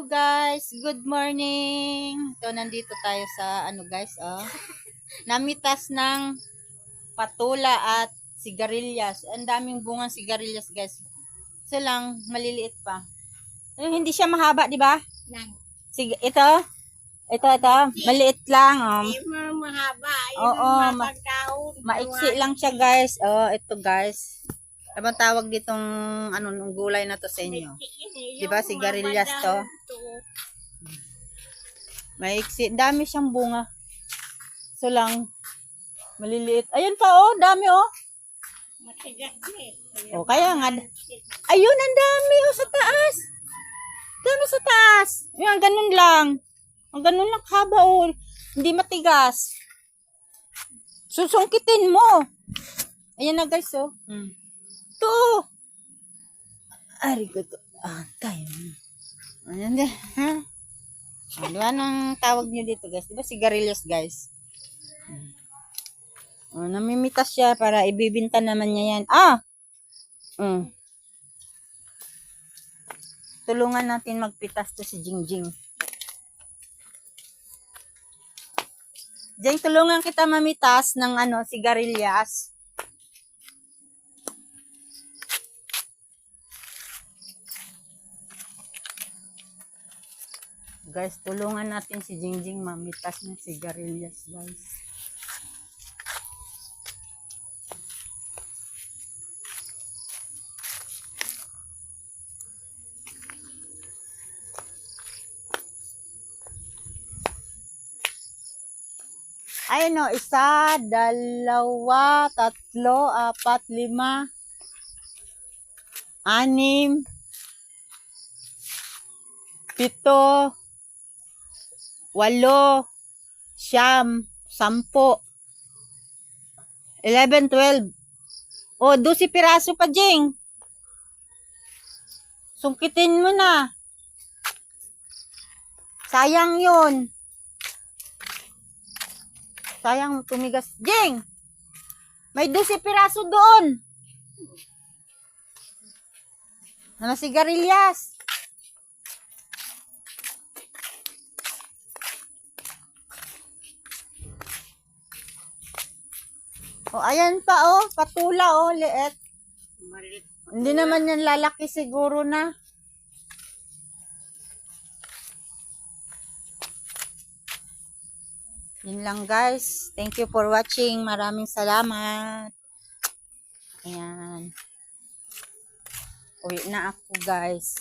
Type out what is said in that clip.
Hello guys, good morning. Ito nandito tayo sa ano guys, oh. Namitas ng patula at sigarilyas. Ang daming bungang sigarilyas guys. Isa lang maliliit pa. Eh, hindi siya mahaba, di ba? Yan. Sig ito. Ito, ito. Maliit lang. Um, Hindi mahaba. Oo, ang ma- mapagkaon. maiksi lang siya guys. Oh, ito guys. Ano bang tawag ditong ano nung gulay na to sa inyo? Di ba, sigarilyas to? Maiksi. Dami siyang bunga. So lang. Maliliit. Ayun pa oh, dami oh. Matigas eh. O kaya nga. Ayun, ang dami oh sa taas. Dami sa taas. Yan, ganun lang. Ang ganun lang haba oh. Hindi matigas. Susungkitin mo. Ayan na guys oh. Hmm. Ito. Ari ko to. Ah, tayo. Ayan din. Ha? Ah, di ba anong tawag nyo dito guys? Di ba sigarilyas guys? Oh, namimitas siya para ibibinta naman niya yan. Ah! Mm. Tulungan natin magpitas to si Jingjing. Jing, tulungan kita mamitas ng ano, sigarilyas. Guys, tulungan natin si Jingjing mamitas ng sigarilyas, guys. Ayun o, isa, dalawa, tatlo, apat, lima, anim, pito, walo, siyam, sampo, 11, 12. O, 12 piraso pa, Jing. Sungkitin mo na. Sayang yun. Sayang tumigas. Jing! May 12 piraso doon. Na sigarilyas. O, ayan pa, oh. Patula, oh. Liit. Hindi naman yan lalaki siguro na. Yun lang guys. Thank you for watching. Maraming salamat. Ayan. Uwi na ako guys.